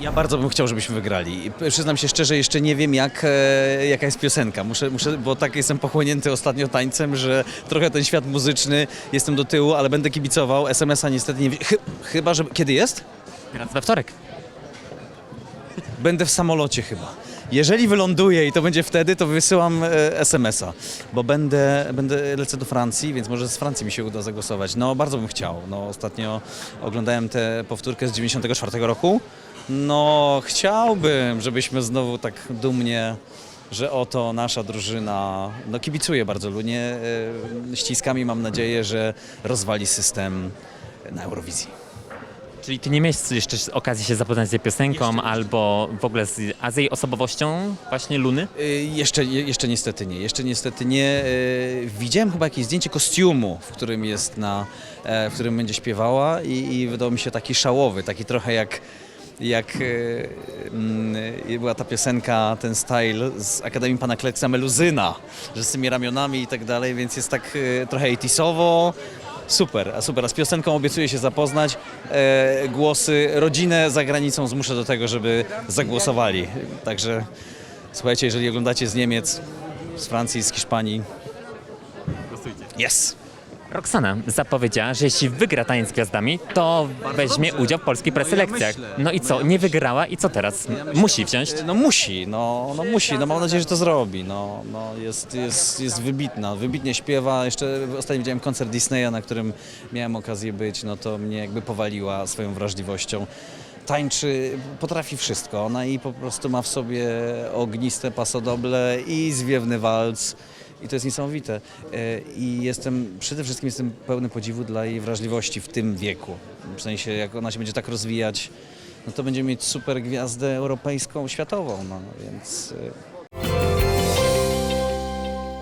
Ja bardzo bym chciał, żebyśmy wygrali. Przyznam się szczerze, jeszcze nie wiem, jak, e, jaka jest piosenka. Muszę, muszę, bo tak jestem pochłonięty ostatnio tańcem, że trochę ten świat muzyczny jestem do tyłu, ale będę kibicował. SMS-a niestety nie. Chy, chyba, że. Kiedy jest? Teraz we wtorek. Będę w samolocie chyba. Jeżeli wyląduję i to będzie wtedy, to wysyłam e, SMS-a, bo będę, będę, lecę do Francji, więc może z Francji mi się uda zagłosować. No, bardzo bym chciał. No, ostatnio oglądałem tę powtórkę z 94 roku. No, chciałbym, żebyśmy znowu tak dumnie, że oto nasza drużyna, no kibicuję bardzo Lunie, e, ściskami mam nadzieję, że rozwali system na Eurowizji. Czyli ty nie miałeś jeszcze okazji się zapoznać z tej piosenką albo w ogóle z, a z jej osobowością właśnie Luny? Y, Jeszcze, je- jeszcze niestety nie. Jeszcze niestety nie. Y, Widziałem chyba jakieś zdjęcie kostiumu, w którym jest na, e, w którym będzie śpiewała i, i wydawał mi się taki szałowy, taki trochę jak jak y, mm, y, była ta piosenka, ten style z Akademii Pana Kleksa Meluzyna, że z tymi ramionami i tak dalej, więc jest tak y, trochę 80sowo. Super, a super. A z piosenką obiecuję się zapoznać. E, głosy, rodzinę za granicą zmuszę do tego, żeby zagłosowali. Także Słuchajcie, jeżeli oglądacie z Niemiec, z Francji, z Hiszpanii. Yes! Roxana zapowiedziała, że jeśli wygra Taniec z Gwiazdami, to weźmie dobrze. udział w polskich No ja preselekcjach. myślę, No i no co, ja nie wygrała i co teraz? Musi wziąć? No musi, no, no musi, no mam nadzieję, że to zrobi. No, no jest, jest, jest wybitna, wybitnie śpiewa. Jeszcze ostatnio widziałem koncert Disneya, na którym miałem okazję być, no to mnie jakby powaliła swoją wrażliwością. Tańczy, potrafi wszystko. Ona i po prostu ma w sobie ogniste pasodoble i zwiewny walc. I to jest niesamowite. E, I jestem, przede wszystkim jestem pełny podziwu dla jej wrażliwości w tym wieku. W sensie, jak ona się będzie tak rozwijać, no to będziemy mieć super gwiazdę europejską, światową, no więc y,